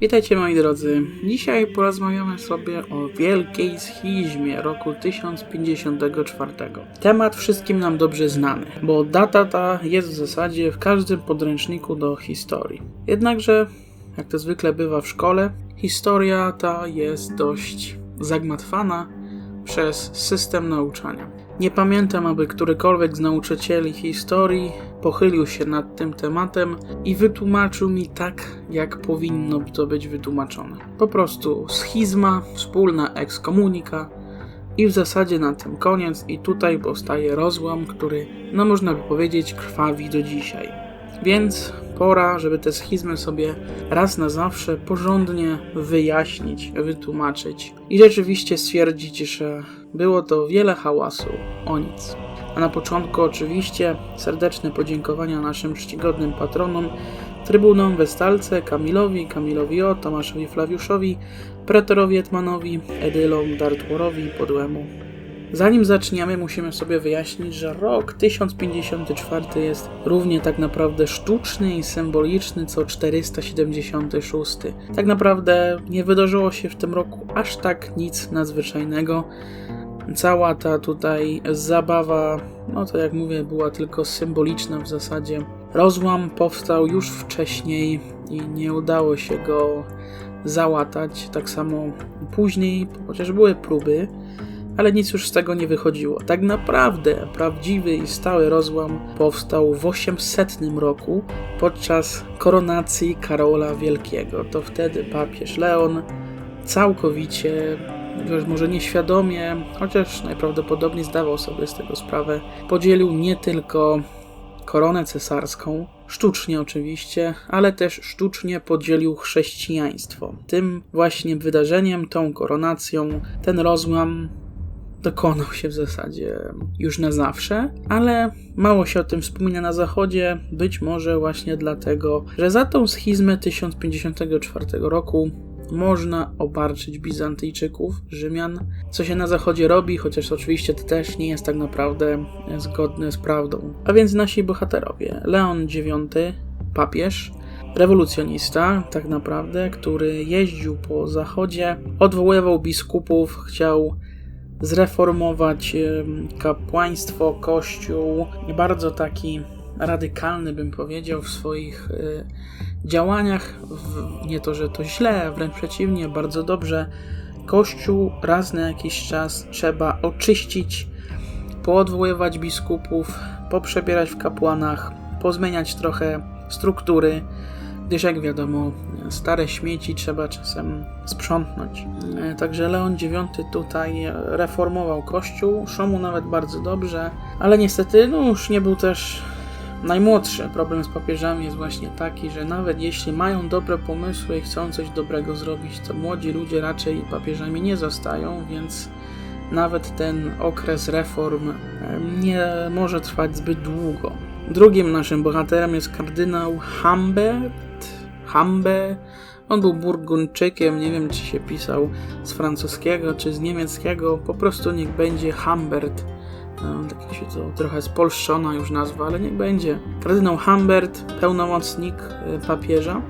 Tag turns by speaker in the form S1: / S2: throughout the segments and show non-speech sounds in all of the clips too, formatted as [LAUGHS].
S1: Witajcie moi drodzy. Dzisiaj porozmawiamy sobie o wielkiej schizmie roku 1054. Temat wszystkim nam dobrze znany, bo data ta jest w zasadzie w każdym podręczniku do historii. Jednakże, jak to zwykle bywa w szkole, historia ta jest dość zagmatwana przez system nauczania. Nie pamiętam, aby którykolwiek z nauczycieli historii pochylił się nad tym tematem i wytłumaczył mi tak, jak powinno to być wytłumaczone. Po prostu schizma, wspólna ekskomunika i w zasadzie na tym koniec i tutaj powstaje rozłam, który, no można by powiedzieć, krwawi do dzisiaj. Więc pora, żeby te schizmy sobie raz na zawsze porządnie wyjaśnić, wytłumaczyć i rzeczywiście stwierdzić, że było to wiele hałasu o nic. A na początku oczywiście serdeczne podziękowania naszym czcigodnym patronom, trybunom Westalce, Kamilowi, Kamilowi O, Tomaszowi Flawiuszowi, Pretorowi Etmanowi, Edylom, Dartworowi, Podłemu. Zanim zaczniemy, musimy sobie wyjaśnić, że rok 1054 jest równie tak naprawdę sztuczny i symboliczny co 476. Tak naprawdę nie wydarzyło się w tym roku aż tak nic nadzwyczajnego. Cała ta tutaj zabawa, no to jak mówię, była tylko symboliczna w zasadzie. Rozłam powstał już wcześniej i nie udało się go załatać. Tak samo później, chociaż były próby, ale nic już z tego nie wychodziło. Tak naprawdę prawdziwy i stały rozłam powstał w 800 roku podczas koronacji Karola Wielkiego. To wtedy papież Leon całkowicie może nieświadomie, chociaż najprawdopodobniej zdawał sobie z tego sprawę, podzielił nie tylko koronę cesarską, sztucznie oczywiście, ale też sztucznie podzielił chrześcijaństwo. Tym właśnie wydarzeniem, tą koronacją, ten rozłam dokonał się w zasadzie już na zawsze, ale mało się o tym wspomina na zachodzie, być może właśnie dlatego, że za tą schizmę 1054 roku można obarczyć Bizantyjczyków, Rzymian, co się na zachodzie robi, chociaż oczywiście to też nie jest tak naprawdę zgodne z prawdą. A więc nasi bohaterowie. Leon IX, papież, rewolucjonista, tak naprawdę, który jeździł po zachodzie, odwoływał biskupów, chciał zreformować kapłaństwo, kościół, bardzo taki radykalny, bym powiedział, w swoich y, działaniach. Nie to, że to źle, wręcz przeciwnie, bardzo dobrze. Kościół raz na jakiś czas trzeba oczyścić, poodwoływać biskupów, poprzebierać w kapłanach, pozmieniać trochę struktury, gdyż jak wiadomo, stare śmieci trzeba czasem sprzątnąć. E, także Leon IX tutaj reformował kościół, szło mu nawet bardzo dobrze, ale niestety no już nie był też najmłodszy. Problem z papieżami jest właśnie taki, że nawet jeśli mają dobre pomysły i chcą coś dobrego zrobić, to młodzi ludzie raczej papieżami nie zostają, więc nawet ten okres reform nie może trwać zbyt długo. Drugim naszym bohaterem jest kardynał Humbert. Hambe. On był Burgundczykiem, nie wiem czy się pisał z francuskiego czy z niemieckiego, po prostu niech będzie Humbert tak się to trochę spolszczona już nazwa, ale niech będzie. Kardynał Humbert, pełnomocnik y, papieża,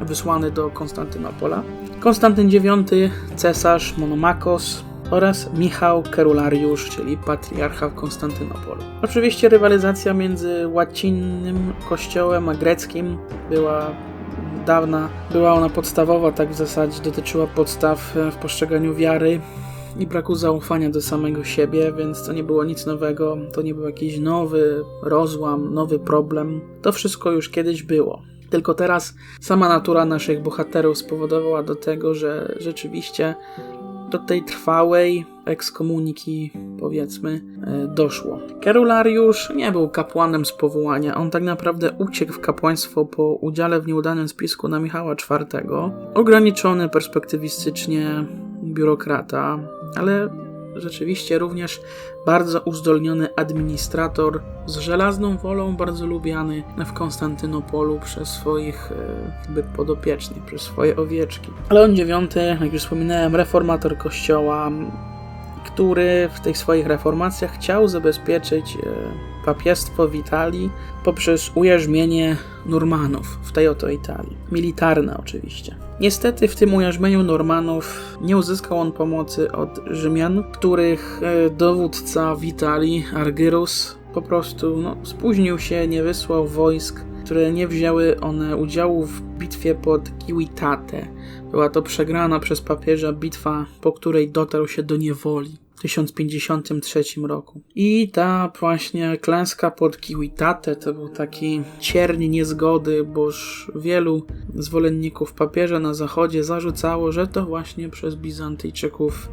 S1: wysłany do Konstantynopola. Konstantyn IX, cesarz Monomakos oraz Michał Kerulariusz, czyli patriarcha w Konstantynopolu. Oczywiście rywalizacja między łacinnym kościołem a greckim była dawna. Była ona podstawowa, tak w zasadzie dotyczyła podstaw w postrzeganiu wiary i braku zaufania do samego siebie, więc to nie było nic nowego, to nie był jakiś nowy rozłam, nowy problem. To wszystko już kiedyś było. Tylko teraz sama natura naszych bohaterów spowodowała do tego, że rzeczywiście do tej trwałej ekskomuniki, powiedzmy, e, doszło. Kerulariusz nie był kapłanem z powołania, on tak naprawdę uciekł w kapłaństwo po udziale w nieudanym spisku na Michała IV. Ograniczony perspektywistycznie biurokrata, ale rzeczywiście również bardzo uzdolniony administrator z żelazną wolą, bardzo lubiany w Konstantynopolu przez swoich jakby podopiecznych, przez swoje owieczki. Leon IX, jak już wspominałem, reformator kościoła, który w tych swoich reformacjach chciał zabezpieczyć e, papiestwo w Italii poprzez ujarzmienie Normanów w tej oto Italii. Militarne oczywiście. Niestety w tym ujarzmieniu Normanów nie uzyskał on pomocy od Rzymian, których e, dowódca w Italii, Argyrus, po prostu no, spóźnił się, nie wysłał wojsk, które nie wzięły one udziału w bitwie pod Civitate. Była to przegrana przez papieża bitwa, po której dotarł się do niewoli. 1053 roku. I ta właśnie klęska pod Kiwitate to był taki cierń niezgody, boż wielu zwolenników papieża na zachodzie zarzucało, że to właśnie przez Bizantyjczyków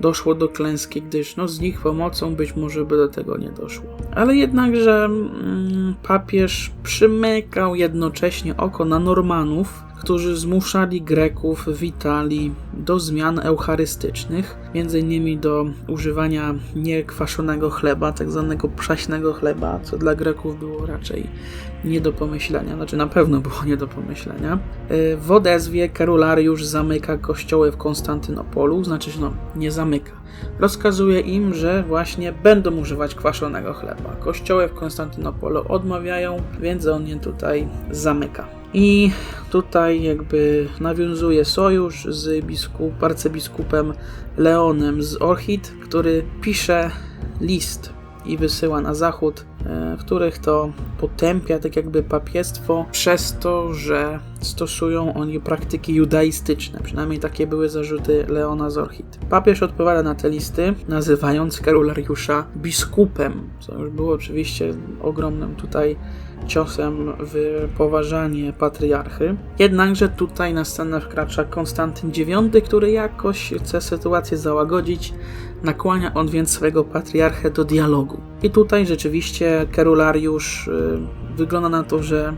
S1: doszło do klęski, gdyż no, z ich pomocą być może by do tego nie doszło. Ale jednakże mm, papież przymykał jednocześnie oko na Normanów, którzy zmuszali Greków w Italii do zmian eucharystycznych, m.in. do używania niekwaszonego chleba, tak zwanego przaśnego chleba, co dla Greków było raczej nie do pomyślenia, znaczy na pewno było nie do pomyślenia. E, w odezwie Kerulariusz zamyka kościoły w Konstantynopolu, znaczy no, nie zamyka. Rozkazuje im, że właśnie będą używać kwaszonego chleba. Kościoły w Konstantynopolu odmawiają, więc on je tutaj zamyka. I tutaj jakby nawiązuje sojusz z biskup, arcybiskupem Leonem z Orchid, który pisze list i wysyła na zachód, e, których to potępia tak jakby papiestwo przez to, że stosują oni praktyki judaistyczne. Przynajmniej takie były zarzuty Leona z Orchid. Papież odpowiada na te listy, nazywając Karolariusza biskupem, co już było oczywiście ogromnym tutaj ciosem w poważanie patriarchy. Jednakże tutaj na scenę wkracza Konstantyn IX, który jakoś chce sytuację załagodzić, nakłania on więc swojego patriarchę do dialogu. I tutaj rzeczywiście Kerulariusz y, wygląda na to, że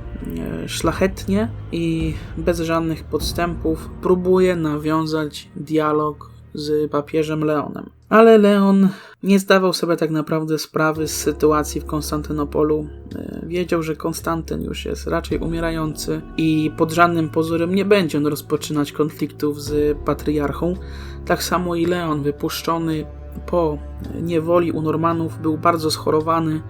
S1: y, szlachetnie i bez żadnych podstępów próbuje nawiązać dialog z papieżem Leonem. Ale Leon nie zdawał sobie tak naprawdę sprawy z sytuacji w Konstantynopolu. E, wiedział, że Konstantyn już jest raczej umierający i pod żadnym pozorem nie będzie on rozpoczynać konfliktów z patriarchą. Tak samo i Leon, wypuszczony po niewoli u Normanów, był bardzo schorowany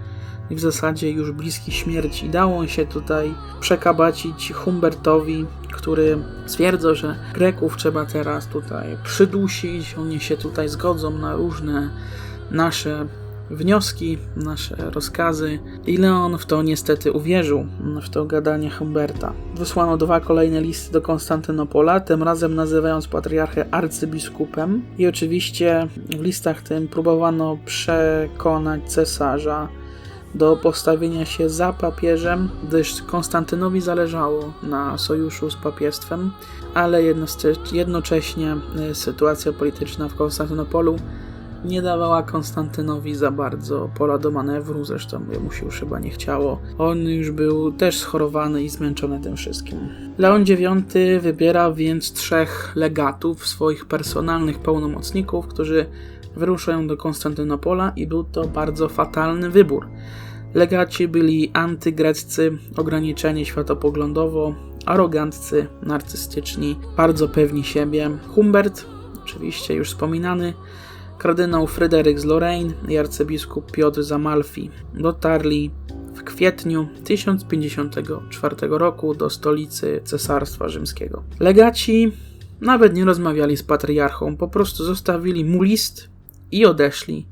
S1: i w zasadzie już bliski śmierci. Dało się tutaj przekabacić Humbertowi, który stwierdzał, że Greków trzeba teraz tutaj przydusić, oni się tutaj zgodzą na różne nasze wnioski, nasze rozkazy i Leon w to niestety uwierzył, w to gadanie Humberta. Wysłano dwa kolejne listy do Konstantynopola, tym razem nazywając patriarchę arcybiskupem i oczywiście w listach tym próbowano przekonać cesarza do postawienia się za papieżem, gdyż Konstantynowi zależało na sojuszu z papiestwem, ale jednocześnie e, sytuacja polityczna w Konstantynopolu nie dawała Konstantynowi za bardzo pola do manewru, zresztą mu się już chyba nie chciało. On już był też schorowany i zmęczony tym wszystkim. Leon IX wybiera więc trzech legatów, swoich personalnych pełnomocników, którzy wyruszają do Konstantynopola i był to bardzo fatalny wybór. Legaci byli antygreccy, ograniczeni światopoglądowo, aroganccy, narcystyczni, bardzo pewni siebie. Humbert, oczywiście już wspominany, kardynał Fryderyk z Lorraine i arcybiskup Piotr z Amalfi dotarli w kwietniu 1054 roku do stolicy Cesarstwa Rzymskiego. Legaci nawet nie rozmawiali z patriarchą, po prostu zostawili mu list i odeszli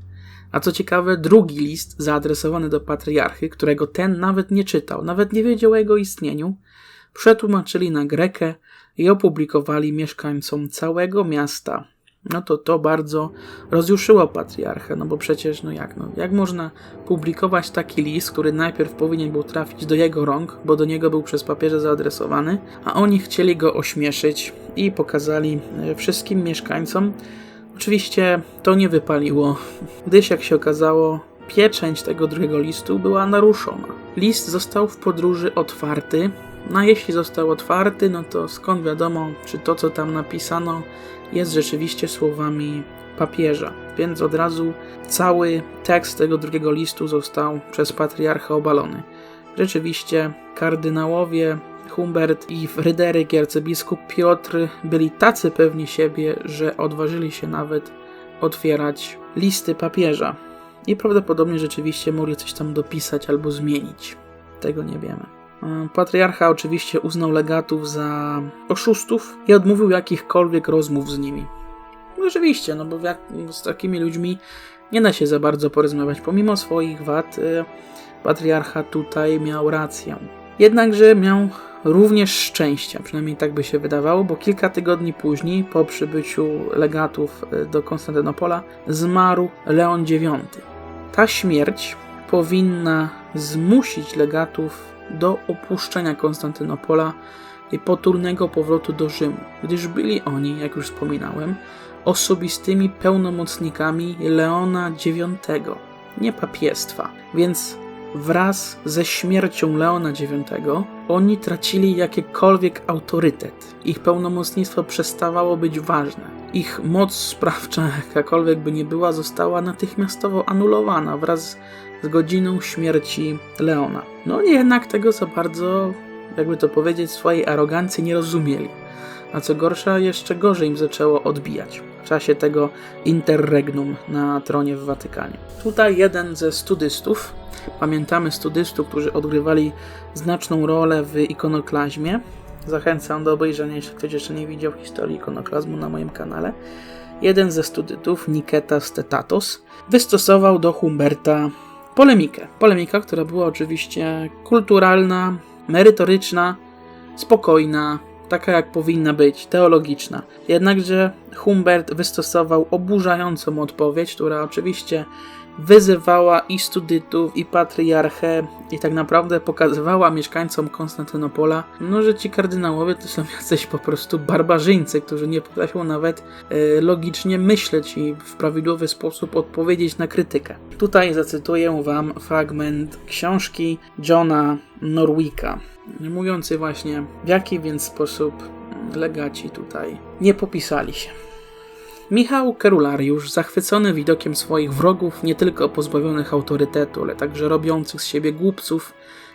S1: a co ciekawe, drugi list zaadresowany do patriarchy, którego ten nawet nie czytał, nawet nie wiedział o jego istnieniu, przetłumaczyli na grekę i opublikowali mieszkańcom całego miasta. No to to bardzo rozjuszyło patriarchę, no bo przecież, no jak, no, jak można publikować taki list, który najpierw powinien był trafić do jego rąk, bo do niego był przez papierze zaadresowany, a oni chcieli go ośmieszyć i pokazali e, wszystkim mieszkańcom, Oczywiście to nie wypaliło, gdyż jak się okazało, pieczęć tego drugiego listu była naruszona. List został w podróży otwarty, no a jeśli został otwarty, no to skąd wiadomo, czy to, co tam napisano, jest rzeczywiście słowami papieża. Więc od razu cały tekst tego drugiego listu został przez patriarchę obalony. Rzeczywiście kardynałowie Humbert i Fryderyk, arcybiskup Piotr byli tacy pewni siebie, że odważyli się nawet otwierać listy papieża. I prawdopodobnie rzeczywiście mogli coś tam dopisać albo zmienić. Tego nie wiemy. E, Patriarcha oczywiście uznał legatów za oszustów i odmówił jakichkolwiek rozmów z nimi. No Rzeczywiście, no bo jak, z takimi ludźmi nie da się za bardzo porozmawiać. Pomimo swoich wad, y, patriarcha tutaj miał rację. Jednakże miał również szczęścia, przynajmniej tak by się wydawało, bo kilka tygodni później, po przybyciu legatów y, do Konstantynopola, zmarł Leon IX. Ta śmierć powinna zmusić legatów do opuszczenia Konstantynopola i potulnego powrotu do Rzymu, gdyż byli oni, jak już wspominałem, osobistymi pełnomocnikami Leona IX, nie papiestwa. Więc wraz ze śmiercią Leona IX oni tracili jakikolwiek autorytet. Ich pełnomocnictwo przestawało być ważne. Ich moc sprawcza, jakakolwiek by nie była, została natychmiastowo anulowana wraz z godziną śmierci Leona. No oni jednak tego za bardzo, jakby to powiedzieć, swojej arogancji nie rozumieli. A co gorsza, jeszcze gorzej im zaczęło odbijać czasie tego interregnum na tronie w Watykanie. Tutaj jeden ze studystów, pamiętamy studystów, którzy odgrywali znaczną rolę w ikonoklazmie. Zachęcam do obejrzenia, jeśli ktoś jeszcze nie widział historii ikonoklazmu na moim kanale. Jeden ze studentów, Niketa Stetatos, wystosował do Humberta polemikę. Polemika, która była oczywiście kulturalna, merytoryczna, spokojna, taka jak powinna być, teologiczna. Jednakże Humbert wystosował oburzającą odpowiedź, która oczywiście wyzywała i studytów, i patriarchę, i tak naprawdę pokazywała mieszkańcom Konstantynopola, no, że ci kardynałowie to są [LAUGHS] jacyś po prostu barbarzyńcy, którzy nie potrafią nawet e, logicznie myśleć i w prawidłowy sposób odpowiedzieć na krytykę. Tutaj zacytuję Wam fragment książki Johna Norwicka, mówiący właśnie, w jaki więc sposób legaci tutaj nie popisali się. Michał Kerulariusz, zachwycony widokiem swoich wrogów, nie tylko pozbawionych autorytetu, ale także robiących z siebie głupców,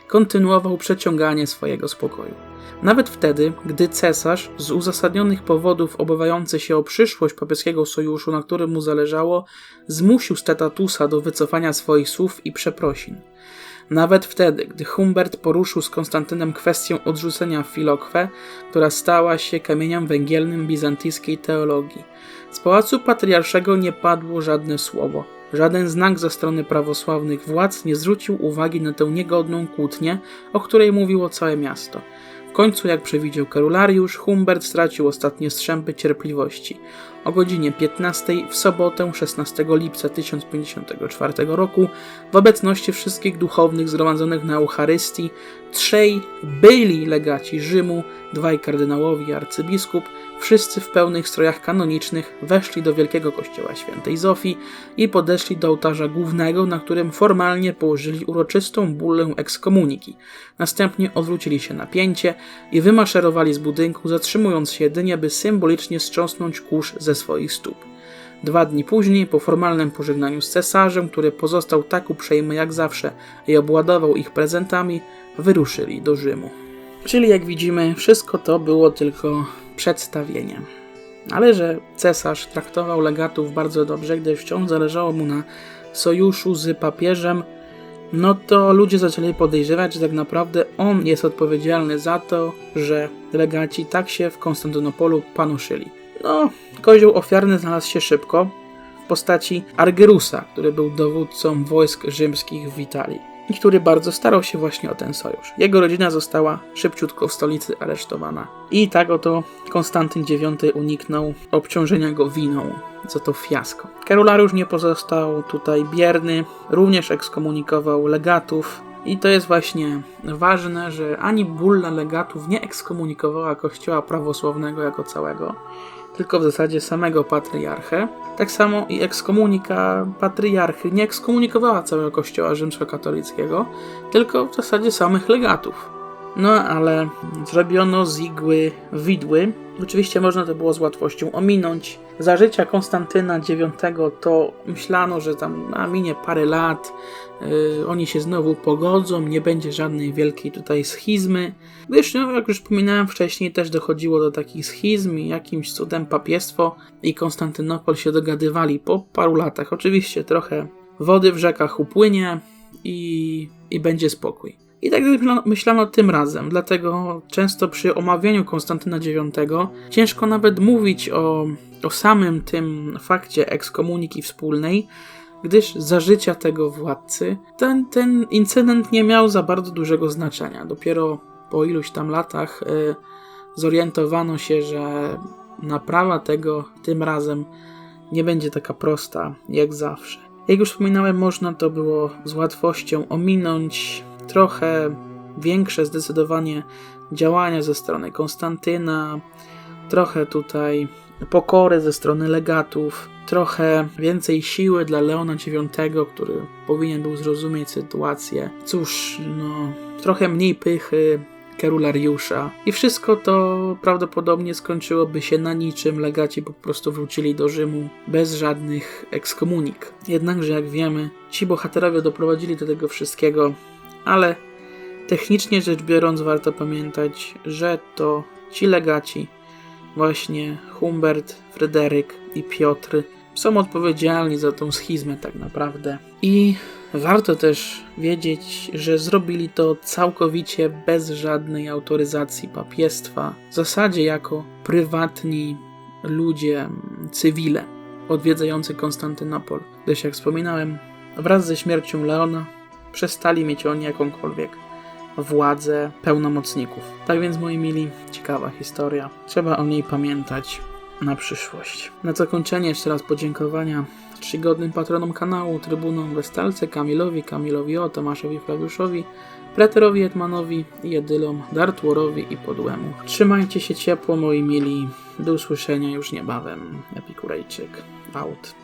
S1: kontynuował przeciąganie swojego spokoju. Nawet wtedy, gdy cesarz, z uzasadnionych powodów obawiający się o przyszłość papieskiego sojuszu, na którym mu zależało, zmusił Statatusa do wycofania swoich słów i przeprosin. Nawet wtedy, gdy Humbert poruszył z Konstantynem kwestię odrzucenia Filokwe, która stała się kamieniem węgielnym bizantyjskiej teologii. Z pałacu patriarszego nie padło żadne słowo. Żaden znak ze strony prawosławnych władz nie zwrócił uwagi na tę niegodną kłótnię, o której mówiło całe miasto. W końcu, jak przewidział Karulariusz, Humbert stracił ostatnie strzępy cierpliwości. O godzinie 15 w sobotę 16 lipca 1054 roku w obecności wszystkich duchownych zgromadzonych na Eucharystii trzej byli legaci Rzymu, dwaj kardynałowie i arcybiskup, wszyscy w pełnych strojach kanonicznych weszli do wielkiego kościoła świętej Zofii i podeszli do ołtarza głównego, na którym formalnie położyli uroczystą bullę ekskomuniki. Następnie odwrócili się na pięcie i wymaszerowali z budynku, zatrzymując się jedynie, by symbolicznie strząsnąć kurz ze swoich stóp. Dwa dni później, po formalnym pożegnaniu z cesarzem, który pozostał tak uprzejmy jak zawsze i obładował ich prezentami, wyruszyli do Rzymu. Czyli jak widzimy, wszystko to było tylko przedstawieniem. Ale że cesarz traktował legatów bardzo dobrze, gdyż wciąż zależało mu na sojuszu z papieżem, no to ludzie zaczęli podejrzewać, że tak naprawdę on jest odpowiedzialny za to, że legaci tak się w Konstantynopolu panoszyli. No, kozioł ofiarny znalazł się szybko w postaci Argerusa, który był dowódcą wojsk rzymskich w Italii i który bardzo starał się właśnie o ten sojusz. Jego rodzina została szybciutko w stolicy aresztowana. I tak oto Konstantyn IX uniknął obciążenia go winą, co to fiasko. Kerulariusz nie pozostał tutaj bierny, również ekskomunikował legatów, i to jest właśnie ważne, że ani bulla legatów nie ekskomunikowała kościoła prawosławnego jako całego, tylko w zasadzie samego patriarchę. Tak samo i ekskomunika patriarchy nie ekskomunikowała całego kościoła rzymskokatolickiego, tylko w zasadzie samych legatów. No ale zrobiono z igły widły. Oczywiście można to było z łatwością ominąć. Za życia Konstantyna IX to myślano, że tam a, minie parę lat, yy, oni się znowu pogodzą, nie będzie żadnej wielkiej tutaj schizmy. Gdyż, no, jak już wspominałem wcześniej, też dochodziło do takich schizm i jakimś cudem papiestwo i Konstantynopol się dogadywali po paru latach. Oczywiście trochę wody w rzekach upłynie i, i będzie spokój. I tak myślano, tym razem, dlatego często przy omawianiu Konstantyna IX ciężko nawet mówić o, o samym tym fakcie ekskomuniki wspólnej, gdyż za życia tego władcy ten, ten incydent nie miał za bardzo dużego znaczenia. Dopiero po iluś tam latach y, zorientowano się, że naprawa tego tym razem nie będzie taka prosta jak zawsze. Jak już wspominałem, można to było z łatwością ominąć. Trochę większe zdecydowanie działania ze strony Konstantyna, trochę tutaj pokory ze strony legatów, trochę więcej siły dla Leona IX, który powinien był zrozumieć sytuację. Cóż, no, trochę mniej pychy, Kerulariusza. I wszystko to prawdopodobnie skończyłoby się na niczym. Legaci po prostu wrócili do Rzymu bez żadnych ekskomunik. Jednakże, jak wiemy, ci bohaterowie doprowadzili do tego wszystkiego, ale technicznie rzecz biorąc, warto pamiętać, że to ci legaci, właśnie Humbert, Fryderyk i Piotr, są odpowiedzialni za tą schizmę tak naprawdę. I warto też wiedzieć, że zrobili to całkowicie bez żadnej autoryzacji papiestwa, w zasadzie jako prywatni ludzie, cywile odwiedzający Konstantynopol. Gdyż, jak wspominałem, wraz ze śmiercią Leona przestali mieć oni jakąkolwiek władzę pełnomocników. Tak więc, moi mili, ciekawa historia. Trzeba o niej pamiętać na przyszłość. Na zakończenie jeszcze raz podziękowania czcigodnym patronom kanału, trybunom Westalce, Kamilowi, Kamilowi O, Tomaszowi Flawiuszowi, Preterowi Etmanowi, Jedylom, Dartworowi i Podłemu. Trzymajcie się ciepło, moi mili. Do usłyszenia już niebawem. Epikurejczyk. Out.